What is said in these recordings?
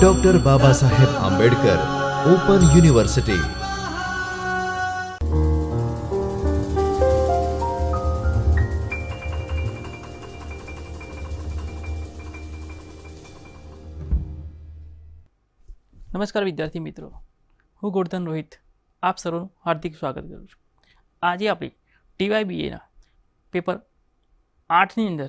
Doctor Baba Saheb Ambedkar open university નમસ્કાર વિદ્યાર્થી મિત્રો. હું ગોર્ધન રોહિત. આપ સર્વનું હાર્દિક સ્વાગત કરું છું. આજે આપણે ટીવાયબીએના પેપર આઠની અંદર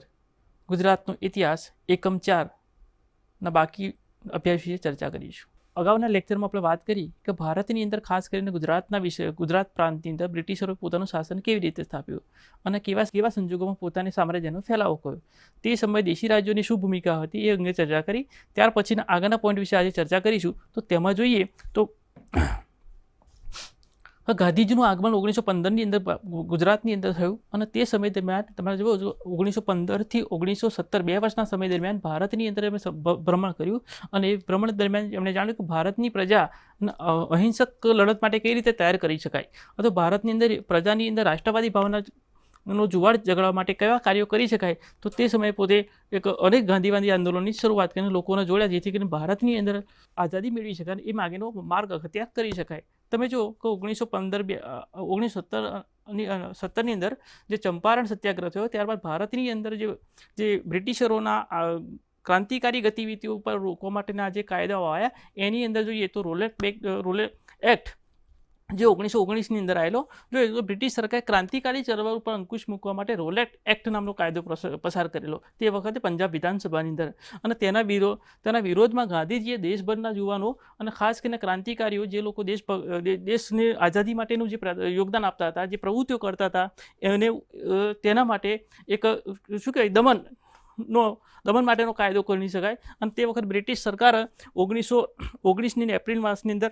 ગુજરાતનો ઇતિહાસ, એકમ ચારના બાકી અભ્યાસ વિશે ચર્ચા કરીશું. અગાઉના લેક્ચરમાં આપણે વાત કરી કે ભારતની અંદર ખાસ કરીને ગુજરાતના વિષય, ગુજરાત પ્રાંતની અંદર બ્રિટિશરોએ પોતાનું શાસન કેવી રીતે સ્થાપ્યું અને કેવા કેવા સંજોગોમાં પોતાની સામ્રાજ્યનો ફેલાવો કર્યો. તે સમયે દેશી રાજ્યોની શું ભૂમિકા હતી એ અંગે ચર્ચા કરી. ત્યાર પછીના આગળના પોઈન્ટ વિશે આજે ચર્ચા કરીશું. તો તેમાં જોઈએ તો ગાંધીજીનું આગમન ઓગણીસો પંદરની અંદર ગુજરાતની અંદર થયું અને તે સમય દરમિયાન, તમારે જુઓ ઓગણીસો પંદરથી ઓગણીસો સત્તર બે વર્ષના સમય દરમિયાન ભારતની અંદર એમણે ભ્રમણ કર્યું અને એ ભ્રમણ દરમિયાન એમણે જાણ્યું કે ભારતની પ્રજા અહિંસક લડત માટે કઈ રીતે તૈયાર કરી શકાય? અથવા ભારતની અંદર, પ્રજાની અંદર રાષ્ટ્રવાદી ભાવના નો જુવાળ જગાડવા માટે કયા કાર્યો કરી શકાય? તો તે સમયે પોતે એક અનેક ગાંધીવાદી આંદોલનની શરૂઆત કરીને લોકોને જોડ્યા જેથી કરીને ભારતની અંદર આઝાદી મેળવી શકાય એ માગેનો માર્ગ અખત્યાર કરી શકાય. તમે જો કે ઓગણીસો પંદર બે ઓગણીસો સત્તરની સત્તરની અંદર જે ચંપારણ સત્યાગ્રહ થયો, ત્યારબાદ ભારતની અંદર જે જે બ્રિટિશરોના ક્રાંતિકારી ગતિવિધિઓ પર રોકવા માટેના જે કાયદાઓ આવ્યા, એની અંદર જોઈએ તો રોલેટ બેક રોલેટ એક્ટ જે ઓગણીસો ઓગણીસની અંદર આવેલો. જો બ્રિટિશ સરકારે ક્રાંતિકારી ચળવળ ઉપર અંકુશ મૂકવા માટે રોલેટ એક્ટ નામનો કાયદો પસાર કરેલો. તે વખતે પંજાબ વિધાનસભાની અંદર. અને તેના વિરોધ તેના વિરોધમાં ગાંધીજીએ દેશભરના યુવાનો અને ખાસ કરીને ક્રાંતિકારીઓ, જે લોકો દેશ દેશની આઝાદી માટેનું જે યોગદાન આપતા હતા, જે પ્રવૃત્તિઓ કરતા હતા, એને તેના માટે એક, શું કહેવાય, દમન નો, દમન માટેનો કાયદો કરી શકાય. અને તે વખત બ્રિટિશ સરકાર ઓગણીસો, ઓગણીસની એપ્રિલ માસની અંદર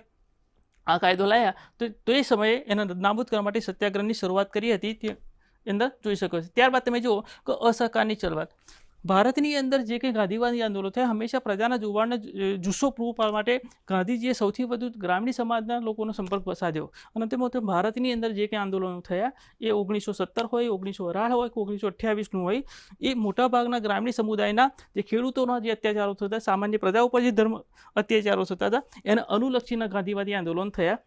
આ કાયદો લાયા, તો તો સમયે એને નાબૂદ કરવા માટે સત્યાગ્રહની શરૂઆત કરી હતી, તે અંદર જોઈ શકો છો. ત્યારબાદ તમે જુઓ કે અસહકારની ચળવળ ભારતની અંદર જે કંઈ ગાંધીવાદી આંદોલન થયા, હંમેશા પ્રજાના જુવાળને જુસ્સો પૂરો પાડવા માટે ગાંધીજીએ સૌથી વધુ ગ્રામીણ સમાજના લોકોનો સંપર્ક સાધ્યો. અને તે માટે ભારતની અંદર જે કંઈ આંદોલનો થયા, એ ઓગણીસો સત્તર હોય, ઓગણીસો અઢાર હોય, કે ઓગણીસો અઠ્યાવીસનું હોય, એ મોટાભાગના ગ્રામીણ સમુદાયના જે ખેડૂતોના જે અત્યાચારો થતા, સામાન્ય પ્રજા ઉપર જે ધર્મ અત્યાચારો થતા હતા, એને અનુલક્ષીના ગાંધીવાદી આંદોલન થયા.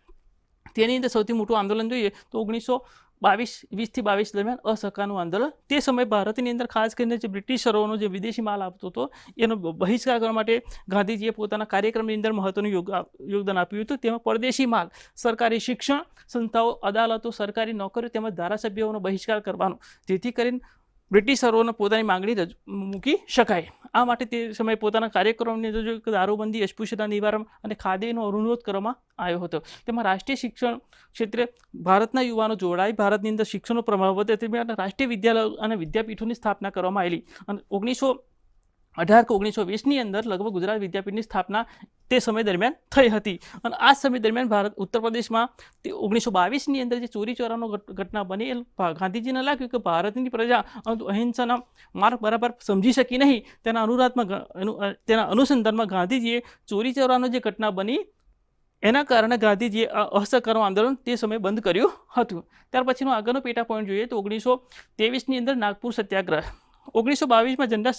તેની અંદર સૌથી મોટું આંદોલન જોઈએ તો ઓગણીસો બાવીસ વીસથી બાવીસ દરમિયાન અસહકારનું આંદોલન. તે સમયે ભારતની અંદર ખાસ કરીને જે બ્રિટિશરોનો જે વિદેશી માલ આપતો હતો, એનો બહિષ્કાર કરવા માટે ગાંધીજીએ પોતાના કાર્યક્રમની અંદર મહત્વનું યોગ યોગદાન આપ્યું હતું. તેમાં પરદેશી માલ, સરકારી શિક્ષણ સંસ્થાઓ, અદાલતો, સરકારી નોકરીઓ તેમજ ધારાસભ્યોનો બહિષ્કાર કરવાનો. જેથી કરીને બ્રિટિશરોને પોતાની માંગણી રજૂ, મૂકી શકાય. આ માટે તે સમયે પોતાના કાર્યક્રમની અંદર દારૂબંધી, અસ્પૃશ્યતા નિવારણ અને ખાદ્યનો અનુરોધ કરવામાં આવ્યો હતો. તેમાં રાષ્ટ્રીય શિક્ષણ ક્ષેત્રે ભારતના યુવાનો જોડાઈ ભારતની અંદર શિક્ષણનો પ્રભાવ વધે, તે માટે રાષ્ટ્રીય વિદ્યાલયો અને વિદ્યાપીઠોની સ્થાપના કરવામાં આવેલી. અને ઓગણીસો અઢાર ઓગણીસો વીસની અંદર લગભગ ગુજરાત વિદ્યાપીઠની સ્થાપના તે સમય દરમિયાન થઈ હતી. અને આ સમય દરમિયાન ભારત ઉત્તર પ્રદેશમાં તે ઓગણીસો બાવીસની અંદર જે ચોરી ચોરાનો ઘટના બની એ ગાંધીજીને લાગ્યું કે ભારતની પ્રજા અહિંસાના માર્ગ બરાબર સમજી શકી નહીં. તેના અનુરાધમાં તેના અનુસંધાનમાં ગાંધીજીએ ચોરી ચોરાનો જે ઘટના બની, એના કારણે ગાંધીજીએ આ અસહકારનું આંદોલન તે સમયે બંધ કર્યું હતું. ત્યાર પછીનો આગળનો પેટા પોઈન્ટ જોઈએ તો ઓગણીસો ત્રેવીસની અંદર નાગપુર સત્યાગ્રહ. ઓગણીસો બાવીસમાં ઝંડા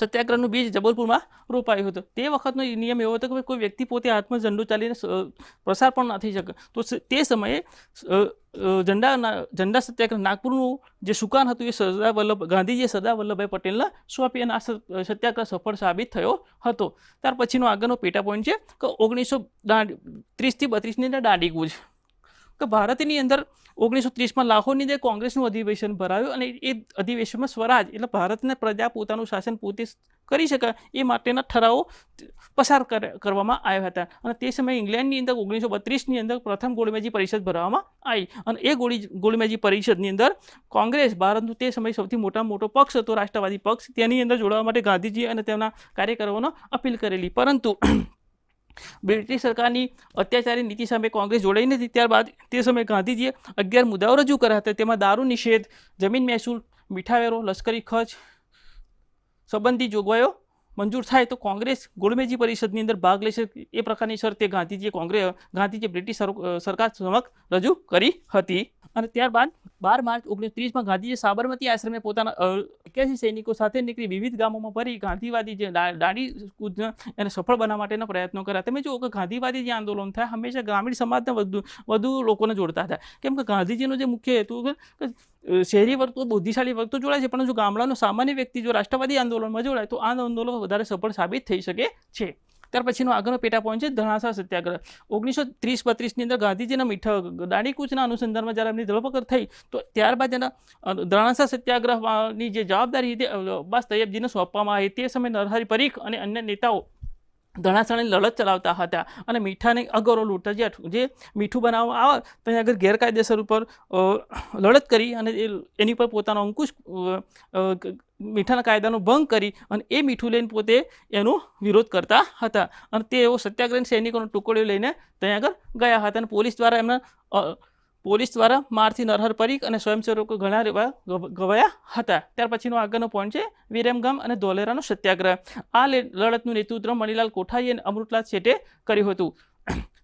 સત્યાગ્રહનું બીજ જબલપુરમાં રોપાયું હતું. તે વખતનો નિયમ એવો હતો કે કોઈ વ્યક્તિ પોતે હાથમાં ઝંડો ચાલીને પ્રસાર પણ ના થઈ શકે. તો તે સમયે ઝંડા ઝંડા સત્યાગ્રહ નાગપુરનું જે સુકાન હતું એ સરદાર વલ્લભ ગાંધીજીએ સરદાર વલ્લભભાઈ પટેલને સોંપી અને આ સત્યાગ્રહ સફળ સાબિત થયો હતો. ત્યાર પછીનો આગળનો પેટા પોઈન્ટ છે કે ઓગણીસો ત્રીસથી બત્રીસની અંદર દાંડી કૂચ કે ભારતની અંદર ઓગણીસો ત્રીસમાં લાહોરની અંદર કોંગ્રેસનું અધિવેશન ભરાયું અને એ અધિવેશનમાં સ્વરાજ એટલે ભારતને પ્રજા પોતાનું શાસન પોતે કરી શકે એ માટેના ઠરાવો પસાર કરે- કરવામાં આવ્યા હતા. અને તે સમયે ઇંગ્લેન્ડની અંદર ઓગણીસો બત્રીસની અંદર પ્રથમ ગોળમેજી પરિષદ ભરવામાં આવી. અને એ ગોળી ગોળમેજી પરિષદની અંદર કોંગ્રેસ, ભારતનું તે સમયે સૌથી મોટામાં મોટો પક્ષ હતો, રાષ્ટ્રવાદી પક્ષ. તેની અંદર જોડાવા માટે ગાંધીજી અને તેમના કાર્યકરોનો અપીલ કરેલી. પરંતુ બ્રિટિશ સરકારની અત્યાચારી નીતિ સામે કોંગ્રેસ જોડાઈ નથી, ત્યારબાદ તે સમયે ગાંધીજીએ અગિયાર મુદ્દાઓ રજૂ કર્યા હતા. તેમાં દારૂ નિષેધ, જમીન મહેસૂલ મીઠાવેરો લશ્કરી ખર્ચ, સંબંધી જોગવાઈઓ મંજૂર થાય તો કોંગ્રેસ ગોળમેજી પરિષદની અંદર ભાગ લેશે. એ પ્રકારની શરતે ગાંધીજીએ કોંગ્રેસ ગાંધીજીએ બ્રિટિશ સરકાર સમક્ષ રજૂ કરી હતી. અને ત્યારબાદ બાર માર્ચ ઓગણીસો ત્રીસમાં ગાંધીજીએ સાબરમતી આશ્રમે પોતાના એક્યાસી સૈનિકો સાથે નીકળી વિવિધ ગામોમાં ફરી ગાંધીવાદી જે દાંડી કૂદ એને સફળ બનાવવા માટેના પ્રયત્નો કર્યા. તમે જુઓ કે ગાંધીવાદી જે આંદોલન થાય, હંમેશા ગ્રામીણ સમાજને વધુ વધુ લોકોને જોડતા હતા કેમ કે ગાંધીજીનો જે મુખ્ય હેતુ શહેરી વર્ગ તો બુદ્ધિશાળી વર્ગ તો જોડાય છે પણ જો ગામડાનો સામાન્ય વ્યક્તિ જો રાષ્ટ્રવાદી આંદોલનમાં જોડાય, તો આ આંદોલન વધારે સફળ સાબિત થઈ શકે છે. ત્યાર પછીનો આગળનો પેટા પોઈન્ટ છે ધણાસા સત્યાગ્રહ. ઓગણીસો ત્રીસ બત્રીસની અંદર ગાંધીજીના મીઠા દાંડીકૂચના અનુસંધાનમાં જ્યારે એમની ધરપકડ થઈ, તો ત્યારબાદ એના ધણાસા સત્યાગ્રહની જે જવાબદારી હતી અબ્બાસ તૈયબજીને સોંપવામાં આવી. તે સમયે નરહરિ પરીખ અને અન્ય નેતાઓ ધણાસાની લડત ચલાવતા હતા અને મીઠાને અગરો લૂંટતા જે અઠ- જે મીઠું બનાવવામાં આવે ત્યાં આગળ ગેરકાયદેસર ઉપર લડત કરી અને એની પર પોતાનો અંકુશ મીઠાના કાયદાનો ભંગ કરી અને એ મીઠું લઈને પોતે એનો વિરોધ કરતા હતા. અને તેઓ સત્યાગ્રહ સૈનિકોનો ટુકડીઓ લઈને ત્યાં આગળ ગયા હતા અને પોલીસ દ્વારા એમના પોલીસ દ્વારા મારથી નરહર પરીખ અને સ્વયંસેવકો ઘણા એવા ગવાયા હતા. ત્યાર પછીનો આગળનો પોઈન્ટ છે વિરમગામ અને ધોલેરાનો સત્યાગ્રહ. આ લડતનું નેતૃત્વ મણિલાલ કોઠારી અને અમૃતલાલ શેઠે કર્યું હતું.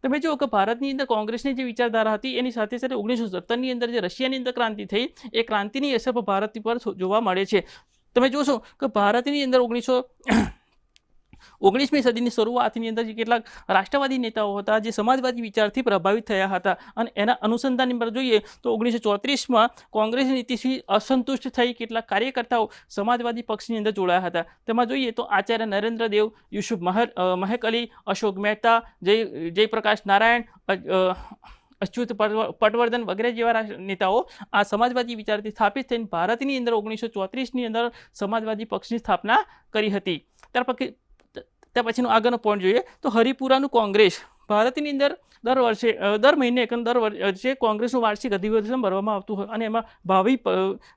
તમે જુઓ કે ભારતની અંદર કોંગ્રેસની જે વિચારધારા હતી, એની સાથે સાથે ઓગણીસો સત્તરની અંદર જે રશિયાની અંદર ક્રાંતિ થઈ, એ ક્રાંતિની અસર ભારત પર જોવા મળે છે. તમે જોશો કે ભારતની અંદર ઓગણીસો ઓગણીસમી સદીની શરૂઆતની અંદર જે કેટલાક રાષ્ટ્રવાદી નેતાઓ હતા, જે સમાજવાદી વિચારથી પ્રભાવિત થયા હતા અને એના અનુસંધાનની પર જોઈએ તો ઓગણીસો ચોત્રીસમાં કોંગ્રેસ નીતિથી અસંતુષ્ટ થઈ કેટલાક કાર્યકર્તાઓ સમાજવાદી પક્ષની અંદર જોડાયા હતા. તેમાં જોઈએ તો આચાર્ય નરેન્દ્ર દેવ યુસુફ મહર મહેક અલી અશોક મહેતા, જય, જયપ્રકાશ નારાયણ અચ્યુત પટવ- પટવર્ધન વગેરે જેવા નેતાઓ આ સમાજવાદી વિચારથી સ્થાપિત થઈને ભારતની અંદર ઓગણીસો ચોત્રીસની અંદર સમાજવાદી પક્ષની સ્થાપના કરી હતી. ત્યાર પછી ત્યાર પછીનો આગળનો પોઈન્ટ જોઈએ તો હરિપુરાનું કોંગ્રેસ. ભારતની અંદર દર વર્ષે દર મહિને દર વર્ષે કોંગ્રેસનું વાર્ષિક અધિવેશન ભરવામાં આવતું હોય અને એમાં ભાવિ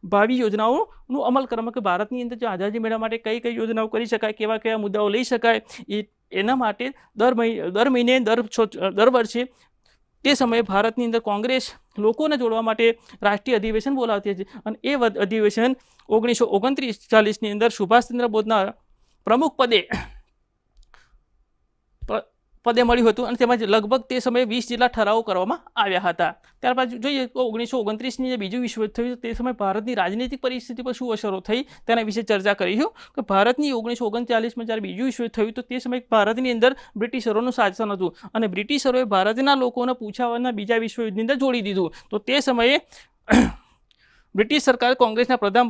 ભાવિ યોજનાઓનું અમલ કરવામાં કે ભારતની અંદર જો આઝાદી મેળવવા માટે કઈ કઈ યોજનાઓ કરી શકાય, કેવા કેવા મુદ્દાઓ લઈ શકાય, એ, એના માટે દર મહિને દર મહિને, દર દર વર્ષે તે સમયે ભારતની અંદર કોંગ્રેસ લોકોને જોડવા માટે રાષ્ટ્રીય અધિવેશન બોલાવતી હતી અને એ અધિવેશન ઓગણીસો ઓગણત્રીસ ચાલીસની અંદર સુભાષચંદ્ર બોઝના પ્રમુખ પદે પદે મળ્યું હતું અને તેમાં લગભગ તે સમયે વીસ જેટલા ઠરાવો કરવામાં આવ્યા હતા. ત્યારબાદ જોઈએ તો ઓગણીસો ઓગણત્રીસની જે બીજું વિશ્વ યુદ્ધ થયું તે સમયે ભારતની રાજનીતિક પરિસ્થિતિ પર શું અસરો થઈ તેના વિશે ચર્ચા કરીશું. કે ભારતની ઓગણીસો ઓગણચાલીસમાં જ્યારે બીજું વિશ્વયુદ્ધ થયું તો તે સમયે ભારતની અંદર બ્રિટિશરોનું શાસન હતું અને બ્રિટિશરોએ ભારતના લોકોને પૂછાવાના બીજા વિશ્વયુદ્ધની અંદર જોડી દીધું. તો તે સમયે બ્રિટિશ સરકારે કોંગ્રેસના પ્રધાન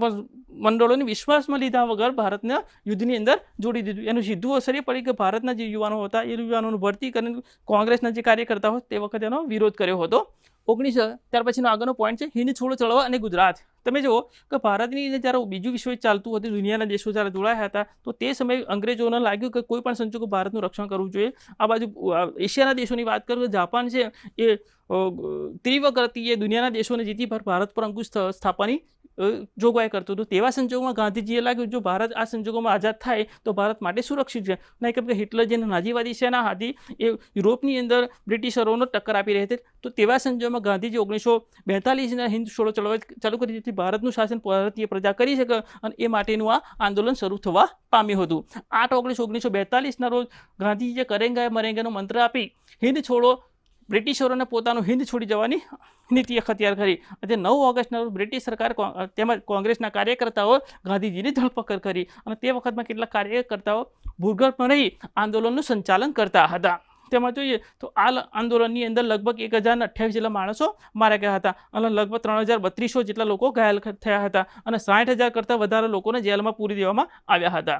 મંડળોને વિશ્વાસમાં લીધા વગર ભારતના યુદ્ધની અંદર જોડી દીધું. એનું સીધું અસર એ પડી કે ભારતના જે યુવાનો હતા, એ યુવાનોનું ભરતી કરીને કોંગ્રેસના જે કાર્યકર્તા હોય તે વખતે એનો વિરોધ કર્યો હતો. ઓગણીસો, ત્યાર પછીનો આગળનો પોઈન્ટ છે, હિન્દ છોડો ચળવળ અને ગુજરાત. તમે જુઓ કે ભારતની અંદર જ્યારે બીજું વિશ્વયુદ્ધ ચાલતું હતું, દુનિયાના દેશો જ્યારે જોડાયા હતા, તો તે સમયે અંગ્રેજોને લાગ્યું કે કોઈ પણ સંજોગો ભારતનું રક્ષણ કરવું જોઈએ. આ બાજુ એશિયાના દેશોની વાત કરું તો જાપાન છે, એ તીવ્ર ગતિએ દુનિયાના દેશોને જીતી પર ભારત પર અંકુશ સ્થાપવાની જોગવાઈ કરતું હતું, તેવા સંજોગોમાં ગાંધીજીએ લાગ્યું, જો ભારત આ સંજોગોમાં આઝાદ થાય, તો ભારત માટે સુરક્ષિત છે. નહીં કેમ કે હિટલર જે નાજીવાદી સેના હતી, એ યુરોપની અંદર બ્રિટિશરોનો ટક્કર આપી રહી હતી. તો તેવા સંજોગોમાં ગાંધીજી ઓગણીસો બેતાલીસના હિન્દ છોડો ચળવળ ચાલુ કરી જેથી ભારતનું શાસન ભારતીય પ્રજા કરી શકે અને એ માટેનું આ આંદોલન શરૂ થવા પામ્યું હતું. આઠ ઓગણીસો ઓગણીસો બેતાલીસના રોજ ગાંધીજીએ કરેંગા મરેંગાનો મંત્ર આપી, હિન્દ છોડો બ્રિટિશરોને પોતાનું હિન્દ છોડી જવાની નીતિ અખત્યાર કરી. અને નવ ઓગસ્ટના રોજ બ્રિટિશ સરકાર તેમજ કોંગ્રેસના કાર્યકર્તાઓ ગાંધીજીની ધરપકડ કરી અને તે વખતમાં કેટલાક કાર્યકર્તાઓ ભૂગર્ભમાં રહી આંદોલનનું સંચાલન કરતા હતા. તેમાં જોઈએ તો આ આંદોલનની અંદર લગભગ એક હજાર અઠ્યાવીસ જેટલા માણસો માર્યા ગયા હતા અને લગભગ ત્રણ હજાર બત્રીસો જેટલા લોકો ઘાયલ થયા હતા અને સાઠ હજાર કરતાં વધારે લોકોને જેલમાં પૂરી દેવામાં આવ્યા હતા.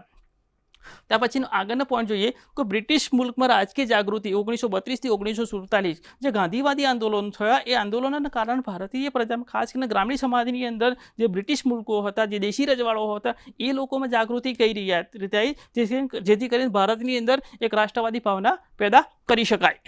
ત્યાર પછીનો આગળનો પોઈન્ટ જોઈએ કે બ્રિટિશ મુલ્કમાં રાજકીય જાગૃતિ ઓગણીસો બત્રીસથી ઓગણીસો સુડતાલીસ જે ગાંધીવાદી આંદોલન થયા, એ આંદોલનના કારણે ભારતીય પ્રજામાં ખાસ કરીને ગ્રામીણ સમાજની અંદર જે બ્રિટિશ મુલ્કો હતા, જે દેશી રજવાડાઓ હતા, એ લોકોમાં જાગૃતિ કઈ રહ્યા રીતે આવી? જેથી જેથી કરીને ભારતની અંદર એક રાષ્ટ્રવાદી ભાવના પેદા કરી શકાય.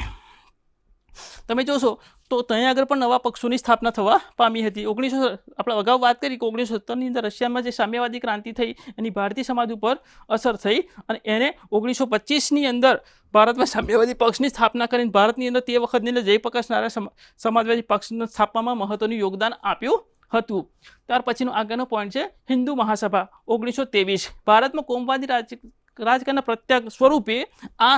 તમે જોશો તો ત્યાં આગળ પણ નવા પક્ષોની સ્થાપના થવા પામી હતી. ઓગણીસો આપણે અગાઉ વાત કરી કે ઓગણીસો સત્તરની અંદર રશિયામાં જે સામ્યવાદી ક્રાંતિ થઈ, એની ભારતીય સમાજ ઉપર અસર થઈ અને એને ઓગણીસો પચીસની અંદર ભારતમાં સામ્યવાદી પક્ષની સ્થાપના કરીને ભારતની અંદર તે વખતની અંદર જયપ્રકાશ નારાયણ સમાજવાદી પક્ષને સ્થાપનામાં મહત્ત્વનું યોગદાન આપ્યું હતું. ત્યાર પછીનો આગળનો પોઈન્ટ છે હિન્દુ મહાસભા ઓગણીસો ત્રેવીસ ભારતમાં કોમવાદી રાજ રાજકારણના પ્રત્યાગ સ્વરૂપે આ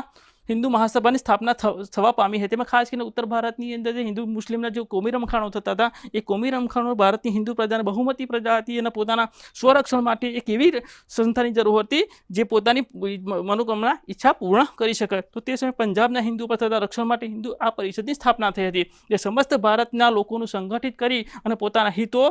હિન્દુ મહાસભાની સ્થાપના થવા પામી હતી. એમાં ખાસ કરીને ઉત્તર ભારતની અંદર જે હિન્દુ મુસ્લિમના જે કોમી રમખાણો થતા હતા, એ કોમી રમખાણો ભારતની હિન્દુ પ્રજાને બહુમતી પ્રજા હતી અને પોતાના સ્વરક્ષણ માટે એક એવી સંસ્થાની જરૂર હતી, જે પોતાની મનોકામના, ઈચ્છા પૂર્ણ કરી શકે તો તે સમયે પંજાબના હિન્દુ પર થતા રક્ષણ માટે હિન્દુ આ પરિષદની સ્થાપના થઈ હતી. જે સમસ્ત ભારતના લોકોનું સંગઠિત કરી અને પોતાના હિતો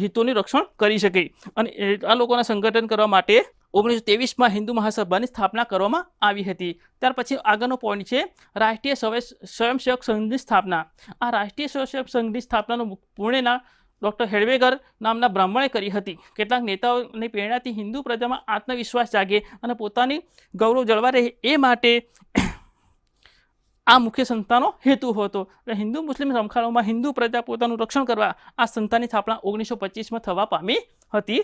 હિતોનું રક્ષણ કરી શકે. અને આ લોકોના સંગઠન કરવા માટે ઓગણીસો ત્રેવીસમાં હિન્દુ મહાસભાની સ્થાપના કરવામાં આવી હતી. ત્યાર પછી આગળનો પોઈન્ટ છે, રાષ્ટ્રીય સ્વય- સ્વયંસેવક સંઘની સ્થાપના. આ રાષ્ટ્રીય સ્વયંસેવક સંઘની સ્થાપનાનું પુણેના ડૉક્ટર હેડવેગર નામના બ્રાહ્મણે કરી હતી. કેટલાક નેતાઓની પ્રેરણાથી હિન્દુ પ્રજામાં આત્મવિશ્વાસ જાગે અને પોતાની ગૌરવ જળવા રહે એ માટે આ મુખ્ય સંસ્થાનો હેતુ હતો. હિન્દુ, મુસ્લિમ રમખાળોમાં હિન્દુ પ્રજા પોતાનું રક્ષણ કરવા આ સંસ્થાની સ્થાપના ઓગણીસો પચીસમાં થવા પામી હતી.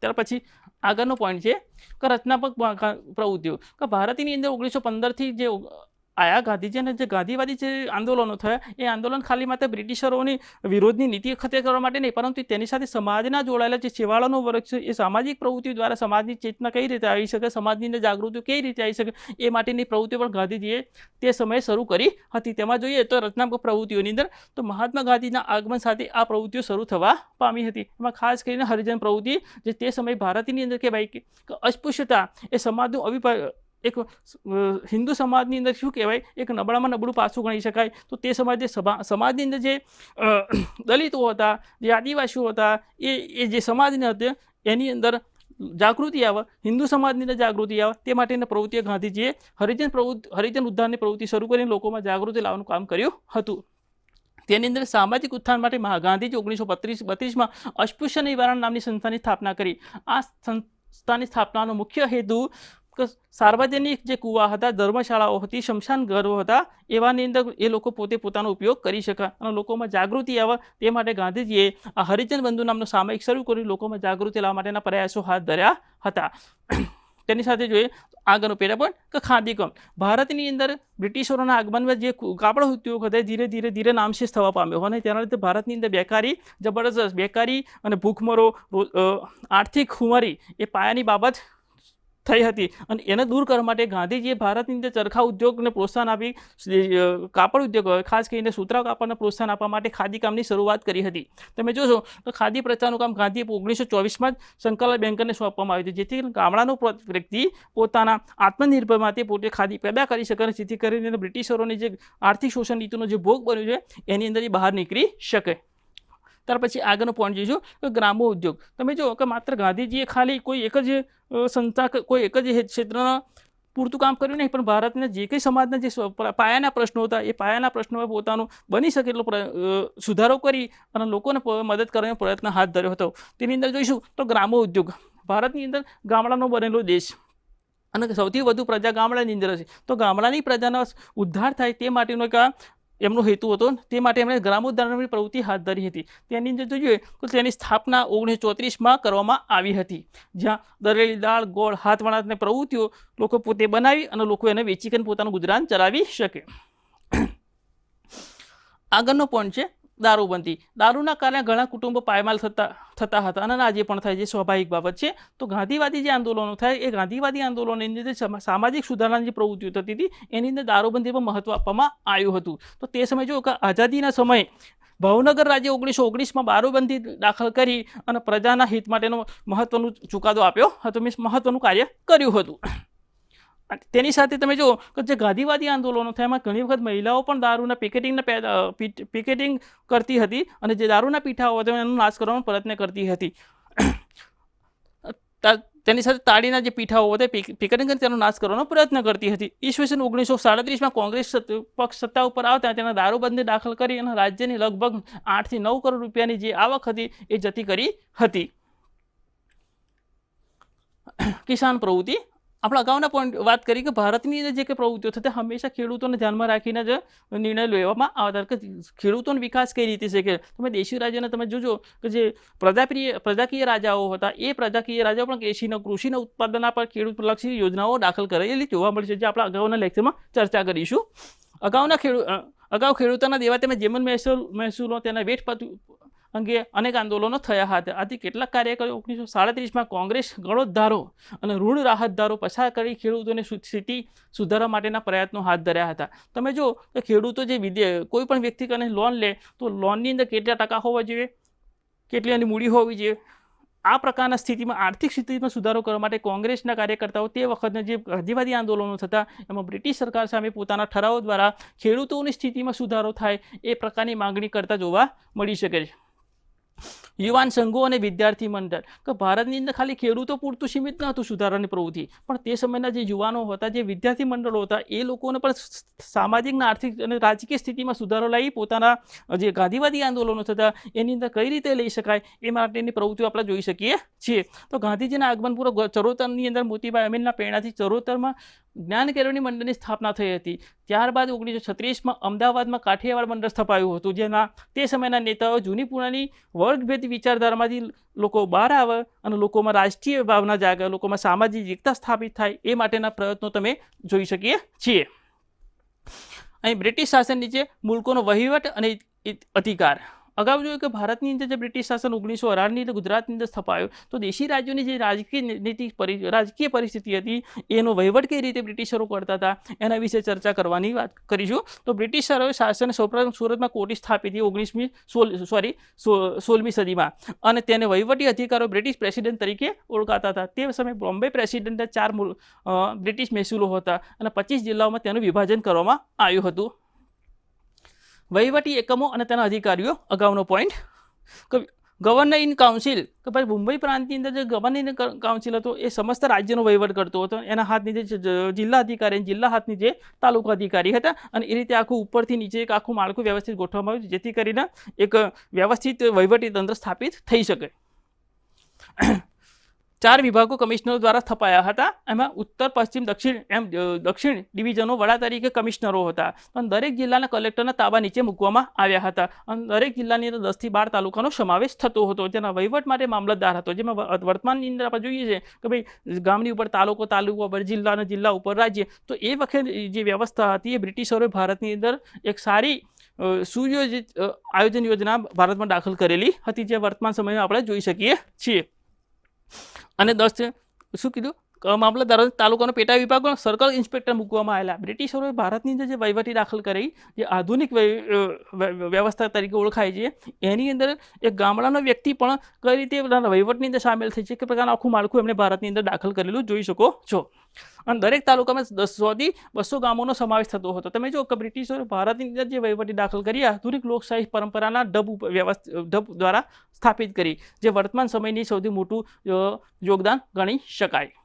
ત્યાર પછી આગળનો પોઈન્ટ છે કે રચનાત્મક પ્રવૃત્તિઓ. કે ભારતની અંદર ઓગણીસો પંદરથી જે આયા ગાંધીજી અને જે ગાંધીવાદી જે આંદોલનો થયા, એ આંદોલન ખાલી માત્ર બ્રિટિશરોની વિરોધની નીતિ ખતે કરવા માટે નહીં, પરંતુ તેની સાથે સમાજના જોડાયેલા જે છેવાડાનો વર્ગ છે, એ સામાજિક પ્રવૃત્તિઓ દ્વારા સમાજની ચેતના કઈ રીતે આવી શકે, સમાજની જાગૃતિ કઈ રીતે આવી શકે, એ માટેની પ્રવૃત્તિઓ પણ ગાંધીજીએ તે સમયે શરૂ કરી હતી. તેમાં જોઈએ તો રચનાત્મક પ્રવૃત્તિઓની અંદર, તો મહાત્મા ગાંધીના આગમન સાથે આ પ્રવૃત્તિઓ શરૂ થવા પામી હતી. એમાં ખાસ કરીને હરિજન પ્રવૃત્તિ, જે તે સમયે ભારતની અંદર કે ભાઈ અસ્પૃશ્યતા એ સમાજનું અભિપ્રાય એક હિન્દુ સમાજની અંદર શું કહેવાય? એક નબળામાં નબળું પાસું ગણી શકાય. તો તે સમાજ, જે સમાજની અંદર જે દલિતો હતા, જે આદિવાસીઓ હતા, એ એ જે સમાજને હતા, એની અંદર જાગૃતિ આવે, હિન્દુ સમાજની અંદર જાગૃતિ આવે, તે માટેની પ્રવૃત્તિએ ગાંધીજીએ હરિજન પ્રવૃત્તિ, હરિજન ઉદ્ધારની પ્રવૃત્તિ શરૂ કરીને લોકોમાં જાગૃતિ લાવવાનું કામ કર્યું હતું. તેની અંદર સામાજિક ઉત્થાન માટે મહા ગાંધીજી ઓગણીસો બત્રીસ, બત્રીસમાં અસ્પૃશ્ય નિવારણ નામની સંસ્થાની સ્થાપના કરી. આ સંસ્થાની સ્થાપનાનો મુખ્ય હેતુ સાર્વજનિક જે કૂવા હતા, ધર્મશાળાઓ હતી શમશાન ઘરો હતા, એવાની અંદર એ લોકો પોતે પોતાનો ઉપયોગ કરી શકે અને લોકોમાં જાગૃતિ આવે તે માટે ગાંધીજીએ આ હરિજન બંધુ નામનો સામયિક શરૂ કર્યું. લોકોમાં જાગૃતિ લાવવા માટેના પ્રયાસો હાથ ધર્યા હતા. તેની સાથે જોઈએ આગળનું પહેલાં પણ કે ખાંદીકમ ભારતની અંદર બ્રિટિશરોના આગમનમાં જે કાપડ ઉદ્યોગ હતો ધીરે ધીરે ધીરે નામશેષ થવા પામ્યો અને તેના લીધે ભારતની અંદર બેકારી, જબરજસ્ત બેકારી અને ભૂખમરો આર્થિક ખુમારી એ પાયાની બાબત થઈ હતી. અને એને દૂર કરવા માટે ગાંધીજીએ ભારતની અંદર ચરખા ઉદ્યોગને પ્રોત્સાહન આપી કાપડ ઉદ્યોગ ખાસ કરીને સુતરા કાપડને પ્રોત્સાહન આપવા માટે ખાદી કામની શરૂઆત કરી હતી. તમે જોશો તો ખાદી પ્રચારનું કામ ગાંધીએ ઓગણીસો ચોવીસમાં જ સંકલન બેંકરને સોંપવામાં આવ્યું હતું, જેથી ગામડાનો વ્યક્તિ પોતાના આત્મનિર્ભર માટે પોતે ખાદી પેદા કરી શકે અને જેથી કરીને બ્રિટિશરોની જે આર્થિક શોષણ નીતિનો જે ભોગ બન્યો છે, એની અંદર એ બહાર નીકળી શકે. ત્યાર પછી આગળનો પોઈન્ટ જોઈશું કે ગ્રામો ઉદ્યોગ. તમે જો કે માત્ર ગાંધીજીએ ખાલી કોઈ એક જ સંસ્થા કોઈ એક જ ક્ષેત્રના પૂરતું કામ કર્યું નહીં, પણ ભારતના જે કંઈ સમાજના જે પાયાના પ્રશ્નો હતા, એ પાયાના પ્રશ્નોમાં પોતાનું બની શકે એટલો સુધારો કરી અને લોકોને મદદ કરવાનો પ્રયત્ન હાથ ધર્યો હતો. તેની અંદર જોઈશું તો ગ્રામો ઉદ્યોગ. ભારતની અંદર ગામડાનો બનેલો દેશ અને સૌથી વધુ પ્રજા ગામડાની અંદર હશે. તો ગામડાની પ્રજાનો ઉદ્ધાર થાય તે માટેનો એક એમનો હેતુ હતો તે માટે એમણે ગ્રામોદ્ધારણની પ્રવૃત્તિ હાથ ધરી હતી. તેની અંદર જોઈએ તો તેની સ્થાપના ઓગણીસો ચોત્રીસમાં કરવામાં આવી હતી. જ્યાં દરેલી દાળ, ગોળ હાથવણાટની પ્રવૃત્તિઓ લોકો પોતે બનાવી અને લોકો એને વેચી કરીને પોતાનું ગુજરાન ચલાવી શકે. આગળનો પોઈન્ટ છે દારૂબંધી. દારૂના કારણે ઘણા કુટુંબો પાયમાલ થતા થતા હતા અને આજે પણ થાય છે. સ્વાભાવિક બાબત છે. તો ગાંધીવાદી જે આંદોલનો થાય, એ ગાંધીવાદી આંદોલનની અંદર સામાજિક સુધારણાની જે પ્રવૃત્તિઓ થતી હતી, એની અંદર દારૂબંધી પર મહત્ત્વ આપવામાં આવ્યું હતું. તો તે સમયે જો કે આઝાદીના સમયે ભાવનગર રાજ્ય ઓગણીસો ઓગણીસમાં દારૂબંધી દાખલ કરી અને પ્રજાના હિત માટેનો મહત્ત્વનો ચુકાદો આપ્યો હતો. મીન્સ મહત્ત્વનું કાર્ય કર્યું હતું. તેની સાથે તમે જુઓ કે જે ગાંધીવાદી આંદોલનો થયા, એમાં ઘણી વખત મહિલાઓ પણ દારૂના પેકેટિંગના પેકેટિંગ કરતી હતી અને જે દારૂના પીઠાઓ હતા, એનો નાશ કરવાનો પ્રયત્ન કરતી હતી. તેની સાથે તાળીના જે પીઠાઓ હતા પિકેટિંગ કરી તેનો નાશ કરવાનો પ્રયત્ન કરતી હતી. ઈસવીસન ઓગણીસો સાડત્રીસમાં કોંગ્રેસ પક્ષ સત્તા ઉપર આવતા, તેના દારૂબંધી દાખલ કરી અને રાજ્યની લગભગ આઠથી નવ કરોડ રૂપિયાની જે આવક હતી, એ જતી કરી હતી. કિસાન પ્રવૃત્તિ આપણે અગાઉના પોઈન્ટ વાત કરી કે ભારતની જે કે પ્રવૃત્તિઓ થતી હંમેશા ખેડૂતોને ધ્યાનમાં રાખીને જ નિર્ણય લેવામાં આવતા કે ખેડૂતોનો વિકાસ કઈ રીતે છે કે તમે દેશી રાજ્યને તમે જોજો કે જે પ્રજાપ્રિય, પ્રજાકીય રાજાઓ હતા, એ પ્રજાકીય રાજાઓ પણ કૃષિના કૃષિના ઉત્પાદનના પર ખેડૂતલક્ષી યોજનાઓ દાખલ કરેલી જોવા મળશે જે આપણે અગાઉના લેક્ચરમાં ચર્ચા કરીશું. અગાઉના ખેડૂત અગાઉ ખેડૂતોના દેવા તેમાં જેમન મહેસૂલ મહેસૂલો તેના વેઠ અંગે અનેક આંદોલનો થયા હતા. આથી કેટલાક કાર્યકરો ઓગણીસો સાડત્રીસમાં કોંગ્રેસ ગણોદ્ધારો અને ઋણ રાહતદારો પસાર કરી ખેડૂતોને સ્થિતિ સુધારવા માટેના પ્રયત્નો હાથ ધર્યા હતા. તમે જો કે ખેડૂતો જે વિદ્ય કોઈ પણ વ્યક્તિ કને લોન લે, તો લોનની અંદર કેટલા ટકા હોવા જોઈએ? કેટલી એની મૂડી હોવી જોઈએ? આ પ્રકારના સ્થિતિમાં આર્થિક સ્થિતિમાં સુધારો કરવા માટે કોંગ્રેસના કાર્યકર્તાઓ તે વખતના જે ગાંધીવાદી આંદોલનો થતા, એમાં બ્રિટિશ સરકાર સામે પોતાના ઠરાવો દ્વારા ખેડૂતોની સ્થિતિમાં સુધારો થાય એ પ્રકારની માંગણી કરતા જોવા મળી શકે છે. યુવાન સંઘો અને વિદ્યાર્થી મંડળ કે ભારતની અંદર ખાલી ખેડૂતો પૂરતું સીમિત ન હતું સુધારાની પ્રવૃત્તિ. પણ તે સમયના જે યુવાનો હતા, જે વિદ્યાર્થી મંડળો હતા, એ લોકોને પણ સામાજિક આર્થિક અને રાજકીય સ્થિતિમાં સુધારો લાવી પોતાના, જે ગાંધીવાદી આંદોલનો થતા, એની અંદર કઈ રીતે લઈ શકાય એ માટેની પ્રવૃત્તિઓ આપણે જોઈ શકીએ છીએ. તો ગાંધીજીના આગમન પૂર્વ ચરોતરની અંદર મોતીબાઈ અમીનના પ્રેરણાથી ચરોતરમાં જ્ઞાન કેળવણી મંડળની સ્થાપના થઈ હતી. ત્યારબાદ ઓગણીસો છત્રીસમાં અમદાવાદમાં કાઠિયાવાડ મંડળ સ્થપાયું હતું જેના તે સમયના નેતાઓ જૂની પુરાની વર્ગભેદ વિચારધારામાંથી લોકો બહાર આવે અને લોકોમાં રાષ્ટ્રીય ભાવના જાગે, લોકોમાં સામાજિક એકતા સ્થાપિત થાય એ માટેના પ્રયત્નો તમે જોઈ શકીએ છીએ. અહીં બ્રિટિશ શાસન નીચે મુલકોનો વહીવટ અને અધિકાર. અગાઉ જોયું કે ભારતની અંદર જે બ્રિટિશ શાસન ઓગણીસો અઢારની અંદર ગુજરાતની અંદર સ્થપાયું, તો દેશી રાજ્યોની જે રાજકીય નીતિ રાજકીય પરિસ્થિતિ હતી, એનો વહીવટ કઈ રીતે બ્રિટિશરો કરતા હતા, એના વિશે ચર્ચા કરવાની વાત કરીશું. તો બ્રિટિશરોએ શાસન સૌપ્રથમ સુરતમાં કોટી સ્થાપી હતી ઓગણીસમી સોળ સોરી સોળમી સદીમાં, અને તેને વહીવટી અધિકારો બ્રિટિશ પ્રેસિડેન્ટ તરીકે ઓળખાતા હતા. તે સમયે બોમ્બે પ્રેસિડેન્ટના ચાર બ્રિટિશ મહેસૂલો હતા, અને પચીસ જિલ્લાઓમાં તેનું વિભાજન કરવામાં આવ્યું હતું. વહીવટી એકમો અને તેના અધિકારીઓ. અગાઉનો પોઈન્ટ ગવર્નર ઇન કાઉન્સિલ કે ભાઈ મુંબઈ પ્રાંતની અંદર જે ગવર્નર ઇન કાઉન્સિલ હતો, એ સમસ્ત રાજ્યનો વહીવટ કરતો હતો. એના હાથની જે જિલ્લા અધિકારી જિલ્લા હાથની જે તાલુકા અધિકારી હતા. અને એ રીતે આખું ઉપરથી નીચે એક આખું માળખું વ્યવસ્થિત ગોઠવવામાં આવ્યું, જેથી કરીને એક વ્યવસ્થિત વહીવટી તંત્ર સ્થાપિત થઈ શકે. ચાર વિભાગો કમિશનરો દ્વારા સ્થપાયા હતા. એમાં ઉત્તર, પશ્ચિમ, દક્ષિણ એમ દક્ષિણ ડિવિઝનો વડા તરીકે કમિશનરો હતા. પણ દરેક જિલ્લાના કલેક્ટરના તાબા નીચે મૂકવામાં આવ્યા હતા. અને દરેક જિલ્લાની અંદર દસથી બાર તાલુકાનો સમાવેશ થતો હતો. જેના વહીવટ માટે મામલતદાર હતો. જેમાં વર્તમાનની અંદર આપણે જોઈએ છે કે ભાઈ, ગામની ઉપર તાલુકો તાલુકો ઉપર જિલ્લાના જિલ્લા, ઉપર રાજ્ય. તો એ વખતે જે વ્યવસ્થા હતી એ બ્રિટિશરોએ ભારતની અંદર એક સારી સુયોજિત આયોજન યોજના ભારતમાં દાખલ કરેલી હતી. જે વર્તમાન સમયમાં આપણે જોઈ શકીએ છીએ. અને દસ શું કીધું? મામલતદાર તાલુકાનો પેટા વિભાગમાં સર્કલ ઇન્સ્પેક્ટર મૂકવામાં આવેલા. બ્રિટિશરોએ ભારતની અંદર જે વહીવટી દાખલ કરી, જે આધુનિક વ્યવસ્થા તરીકે ઓળખાય છે, એની અંદર એક ગામડાનો વ્યક્તિ પણ કઈ રીતે વહીવટની અંદર સામેલ થઈ છે, કે પ્રકારનું આખું માળખું એમણે ભારતની અંદર દાખલ કરેલું જોઈ શકો છો. અને દરેક તાલુકામાં દસોથી બસો ગામોનો સમાવેશ થતો હતો. તમે જો કે બ્રિટિશોએ ભારતની અંદર જે વહીવટી દાખલ કરી આધુનિક લોકશાહી પરંપરાના ડબ વ્યવસ્થા ડબ દ્વારા સ્થાપિત કરી, જે વર્તમાન સમયની સૌથી મોટું યોગદાન ગણી શકાય.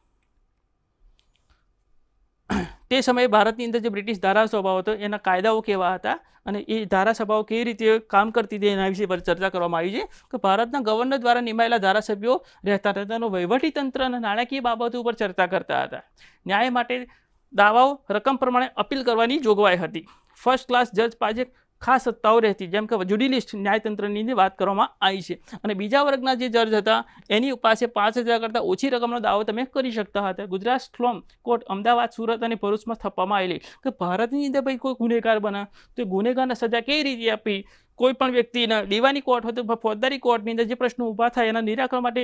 તે સમયે ભારતની અંદર જે બ્રિટિશ ધારાસભાઓ હતો, એના કાયદાઓ કેવા હતા અને એ ધારાસભાઓ કેવી રીતે કામ કરતી હતી એના વિશે ચર્ચા કરવામાં આવી છે. કે ભારતના ગવર્નર દ્વારા નિમાયેલા ધારાસભ્યો રહેતા હતા તેનો વહીવટી તંત્ર અને નાણાકીય બાબતો ઉપર ચર્ચા કરતા હતા. ન્યાય માટે દાવાઓ, રકમ પ્રમાણે અપીલ કરવાની જોગવાઈ હતી. ફર્સ્ટ ક્લાસ જજ પાસે ખાસ સત્તાઓ રહેતી, જેમ કે જ્યુડિલિસ્ટ ન્યાયતંત્રની વાત કરવામાં આવી છે. અને બીજા વર્ગના જે જજ હતા, એની પાસે પાંચ હજાર કરતાં ઓછી રકમનો દાવો તમે કરી શકતા હતા. ગુજરાત સ્લોમ કોર્ટ અમદાવાદ, સુરત અને ભરૂચમાં સ્થાપવામાં આવેલી. કે ભારતની અંદર ભાઈ કોઈ ગુનેગાર બને? તો ગુનેગારને સજા કેવી રીતે આપી? કોઈ પણ વ્યક્તિને દીવાની કોર્ટ હોય ફોજદારી કોર્ટની અંદર જે પ્રશ્નો ઊભા થાય એના નિરાકરણ માટે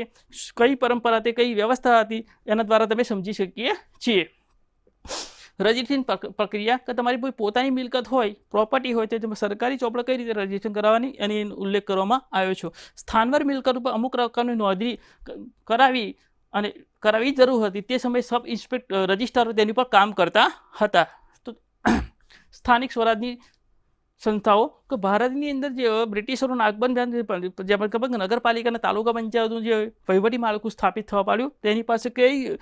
કઈ પરંપરા હતી કઈ વ્યવસ્થા હતી એના દ્વારા તમે સમજી શકીએ છીએ. રજીસ્ટ્રેશન પ્રક- પ્રક્રિયા કે તમારી કોઈ પોતાની મિલકત હોય પ્રોપર્ટી હોય, તો તમે સરકારી ચોપડે કઈ રીતે રજિસ્ટ્રેશન કરાવવાની એની ઉલ્લેખ કરવામાં આવ્યો છે. સ્થાનવર મિલકત ઉપર અમુક રકમની નોંધણી કરાવી અને કરાવી જરૂર હતી. તે સમયે સબ ઇન્સ્પેક્ટ, રજિસ્ટ્રારો તેની પર કામ કરતા હતા. તો સ્થાનિક સ્વરાજની સંસ્થાઓ કે ભારતની અંદર જે બ્રિટિશરોનું આગમન જેમાં ખબર કે નગરપાલિકાના તાલુકા પંચાયતનું જે વહીવટી માળખું સ્થાપિત થવા પાડ્યું, તેની પાસે કઈ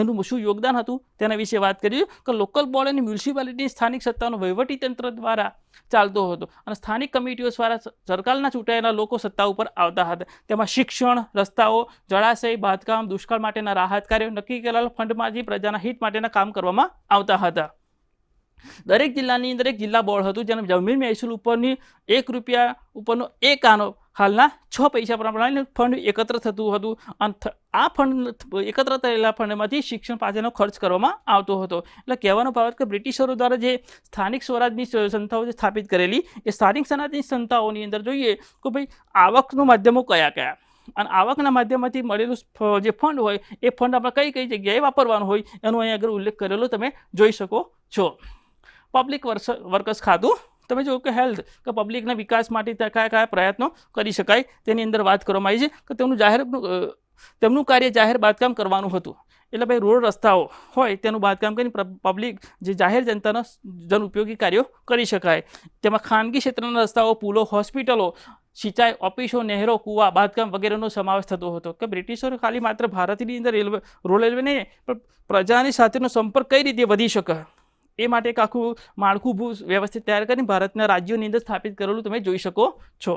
એનું શું યોગદાન હતું, તેના વિશે વાત કરી કે લોકલ બોર્ડ અને મ્યુનિસિપાલિટી સ્થાનિક સત્તાનો વહીવટી તંત્ર દ્વારા ચાલતો હતો અને સ્થાનિક કમિટીઓ દ્વારા સરકારના ચૂંટાયેલા લોકો સત્તા ઉપર આવતા હતા. તેમાં શિક્ષણ, રસ્તાઓ, જળાશય, બાંધકામ, દુષ્કાળ માટેના રાહત કાર્યો, નક્કી કરેલા ફંડમાંથી પ્રજાના હિત માટેના કામ કરવામાં આવતા હતા. દરેક જિલ્લાની અંદર એક જિલ્લા બોર્ડ હતું જેને જમીન મહેસૂલ ઉપરની એક રૂપિયા ઉપરનો એક આનો હાલના છ પૈસા પ્રમાણે ફંડ એકત્ર થતું હતું. અને આ ફંડ એકત્ર થયેલા ફંડમાંથી શિક્ષણ પાસેનો ખર્ચ કરવામાં આવતો હતો. એટલે કહેવાનો ભાવ કે બ્રિટિશરો દ્વારા જે સ્થાનિક સ્વરાજની સંસ્થાઓ જે સ્થાપિત કરેલી, એ સ્થાનિક સ્વરાજની સંસ્થાઓની અંદર જોઈએ કે ભાઈ આવકનું માધ્યમો કયા કયા? અને આવકના માધ્યમથી મળેલું જે ફંડ હોય, એ ફંડ આપણે કઈ કઈ જગ્યાએ વાપરવાનું હોય, એનો અહીં આગળ ઉલ્લેખ કરેલો તમે જોઈ શકો છો. પબ્લિક વર્સ વર્કર્સ ખાતું તમે જુઓ કે હેલ્થ કે પબ્લિકના વિકાસ માટે કયા કયા પ્રયત્નો કરી શકાય? તેની અંદર વાત કરવામાં આવી છે કે તેમનું જાહેર તેમનું કાર્ય જાહેર બાંધકામ કરવાનું હતું. એટલે ભાઈ રોડ રસ્તાઓ હોય તેનું બાંધકામ કરીને પબ્લિક જે જાહેર જનતાના જન ઉપયોગી કાર્યો કરી શકાય. તેમાં ખાનગી ક્ષેત્રના રસ્તાઓ, પુલો, હોસ્પિટલો, સિંચાઈ, ઓફિસો, નહેરો, કૂવા, બાંધકામ વગેરેનો સમાવેશ થતો હતો. કે બ્રિટિશોએ ખાલી માત્ર ભારતની અંદર રેલવે, રોડ રેલવે નહીં, પણ પ્રજાની સાથેનો સંપર્ક કઈ રીતે વધી શકે? એ માટે એક આખું માળખું વ્યવસ્થિત તૈયાર કરીને ભારતના રાજ્યોની અંદર સ્થાપિત કરેલું તમે જોઈ શકો છો.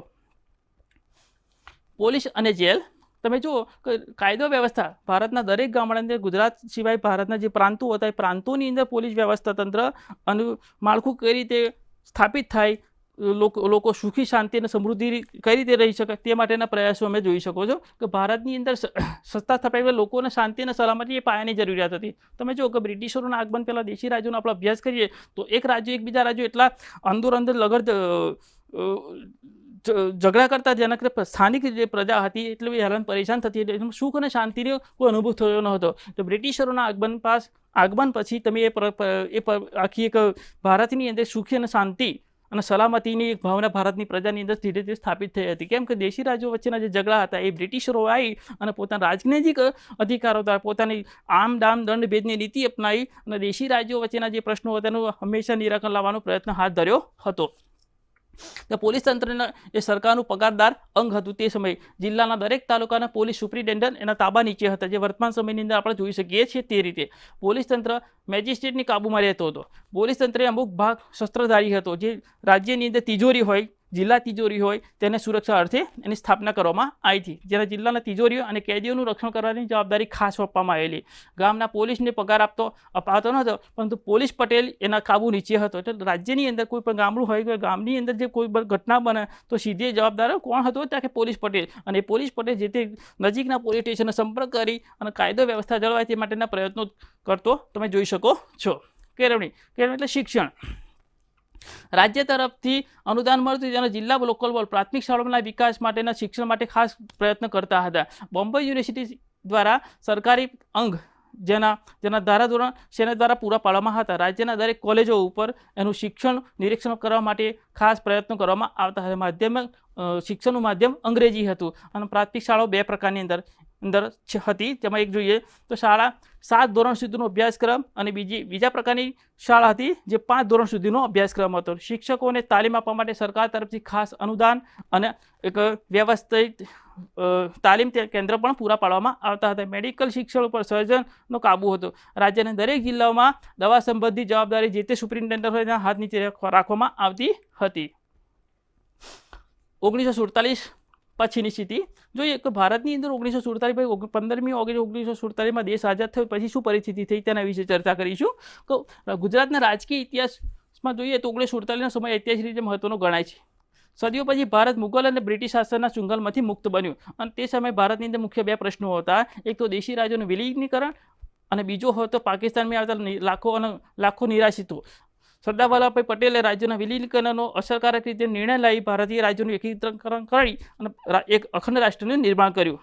પોલીસ અને જેલ. તમે જુઓ કે, કાયદો વ્યવસ્થા. ભારતના દરેક ગામડાની અંદર ગુજરાત સિવાય ભારતના જે પ્રાંતો હતા, એ પ્રાંતોની અંદર પોલીસ વ્યવસ્થા તંત્ર અનુ, માળખું કઈ રીતે સ્થાપિત થાય લોકો લોકો સુખી, શાંતિ અને સમૃદ્ધિ કઈ રીતે રહી શકે તે માટેના પ્રયાસો અમે જોઈ શકો છો કે ભારતની અંદર સત્તા સ્થપાઈ લોકોને શાંતિ અને સલામતી એ પાયાની જરૂરિયાત હતી. તમે જુઓ કે બ્રિટિશરોના આગમન પહેલાં દેશી રાજ્યોનો આપણે અભ્યાસ કરીએ તો એક રાજ્ય એકબીજા રાજ્યો એટલા અંદર અંદર લગડ જ- ઝઘડા કરતા જેના કરતા સ્થાનિક જે પ્રજા હતી એટલે હેરાન પરેશાન થતી એમાં સુખ અને શાંતિનો કોઈ અનુભવ થયો ન હતો તો બ્રિટિશરોના આગમન પાસ, આગમન પછી તમે એ આખી એક ભારતની અંદર સુખી અને શાંતિ અને સલામતીની એક ભાવના ભારતની પ્રજાની અંદર ધીરે ધીરે સ્થાપિત થઈ હતી. કેમ કે દેશી રાજ્યો વચ્ચેના જે ઝઘડા હતા એ બ્રિટિશરો આવી અને પોતાના રાજનૈતિક અધિકારો દ્વારા પોતાની આમ દામ દંડ ભેદની નીતિ અપનાવી અને દેશી રાજ્યો વચ્ચેના જે પ્રશ્નો હતા તેનું હંમેશા નિરાકરણ લાવવાનો પ્રયત્ન હાથ ધર્યો હતો. તો પોલીસ તંત્રના જે સરકારનું પગારદાર અંગ હતું તે સમયે. જિલ્લાના દરેક તાલુકાના પોલીસ સુપ્રિન્ટેન્ડન્ટ એના તાબા નીચે હતા. જે વર્તમાન સમયની અંદર આપણે જોઈ શકીએ છીએ તે રીતે. પોલીસ તંત્ર મેજિસ્ટ્રેટની કાબૂમાં રહેતો હતો. પોલીસ તંત્રે અમુક ભાગ શસ્ત્રધારી હતો. જે રાજ્યની અંદર તિજોરી હોય જિલ્લા તિજોરી હોય તેને સુરક્ષા અર્થે એની સ્થાપના કરવામાં આવી હતી. જેના જિલ્લાના તિજોરીઓ અને કેદીઓનું રક્ષણ કરવાની જવાબદારી ખાસ આપવામાં આવેલી. ગામના પોલીસને પગાર આપતો અપાતો ન હતો, પરંતુ પોલીસ પટેલ એના કાબુ નીચે હતો. એટલે રાજ્યની અંદર કોઈ પણ ગામડું હોય કે ગામની અંદર જે કોઈ પણ ઘટના બને, તો સીધે જવાબદાર કોણ હતો? ત્યાં કે પોલીસ પટેલ. અને પોલીસ પટેલ જે તે નજીકના પોલીસ સ્ટેશનનો સંપર્ક કરી અને કાયદો વ્યવસ્થા જળવાય તે માટેના પ્રયત્નો કરતો તમે જોઈ શકો છો. કેળવણી. કેળવણી એટલે શિક્ષણ. રાજ્ય તરફથી અનુદાન મળતું જેનો જિલ્લા લોકલ બોર્ડ પ્રાથમિક શાળાઓના વિકાસ માટેના શિક્ષણ માટે ખાસ પ્રયત્ન કરતા હતા. બોમ્બે યુનિવર્સિટી દ્વારા સરકારી અંગ જેના જેના ધારાધોરણ સેના દ્વારા પૂરા પાડવામાં હતા. રાજ્યના દરેક કોલેજો ઉપર એનું શિક્ષણ નિરીક્ષણ કરવા માટે ખાસ પ્રયત્નો કરવામાં આવતા હતા. માધ્યમ શિક્ષણનું માધ્યમ અંગ્રેજી હતું. અને પ્રાથમિક શાળાઓ બે પ્રકારની અંદર અંદર હતી. તેમાં એક જોઈએ તો શાળા સાત ધોરણ સુધીનો અભ્યાસક્રમ અને બીજી બીજા પ્રકારની શાળા હતી જે પાંચ ધોરણ સુધીનો અભ્યાસક્રમ હતો. શિક્ષકોને તાલીમ આપવા માટે સરકાર તરફથી ખાસ અનુદાન અને એક વ્યવસ્થિત તાલીમ કેન્દ્ર પણ પૂરા પાડવામાં આવતા હતા. મેડિકલ શિક્ષણ ઉપર સર્જનનો કાબુ હતો. રાજ્યના દરેક જિલ્લાઓમાં દવા સંબંધિત જવાબદારી જે તે સુપ્રિન્ટેન્ડન્ટ હોય તેના હાથ નીચે રાખવામાં આવતી હતી. ઓગણીસો સુડતાલીસ પછીની સ્થિતિ. જોઈએ કે ભારતની અંદર ઓગણીસો સુડતાલીસ પછી પંદરમી ઓગણીસ ઓગણીસો સુડતાલીસમાં દેશ આઝાદ થયો, પછી શું પરિસ્થિતિ થઈ તેના વિશે ચર્ચા કરીશું. તો ગુજરાતના રાજકીય ઇતિહાસમાં જોઈએ તો ઓગણીસો સુડતાલીસનો સમય ઐતિહાસિક રીતે મહત્વનો ગણાય છે. સદીઓ પછી ભારત મુગલ અને બ્રિટિશ શાસનના ચુંગલમાંથી મુક્ત બન્યું. અને તે સમયે ભારતની અંદર મુખ્ય બે પ્રશ્નો હતા. એક તો દેશી રાજ્યોનું વિલીનીકરણ અને બીજો હતો પાકિસ્તાનમાં આવતા લાખો અને લાખો નિરાશિતો સરદાર વલ્લભભાઈ પટેલે રાજ્યના વિલીનીકરણનો અસરકારક રીતે નિર્ણય લઈ ભારતીય રાજ્યોનું એકીકરણ કરી અને એક અખંડ રાષ્ટ્રનું નિર્માણ કર્યું.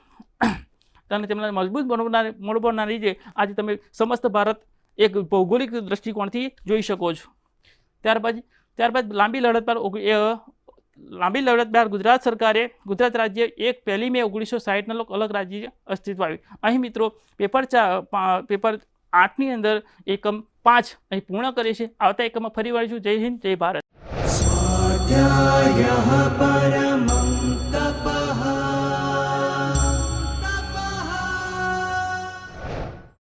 અને તેમના મજબૂત મનોબળના મનોબળના લીધે આજે તમે સમસ્ત ભારત એક ભૌગોલિક દૃષ્ટિકોણથી જોઈ શકો છો. ત્યારબાદ ત્યારબાદ લાંબી લડત પર લાંબી લડત બાદ ગુજરાત સરકારે ગુજરાત રાજ્ય એક પહેલી મે ઓગણીસો સાહીઠના લોક અલગ રાજ્ય અસ્તિત્વ આવ્યું. અહીં મિત્રો, પેપર ચા પેપર આઠની અંદર એકમ પાંચ અહીં પૂર્ણ કરીએ છીએ. આવતા એકમાં ફરી વળીશું. જય હિન્દ જય ભારત. પરમ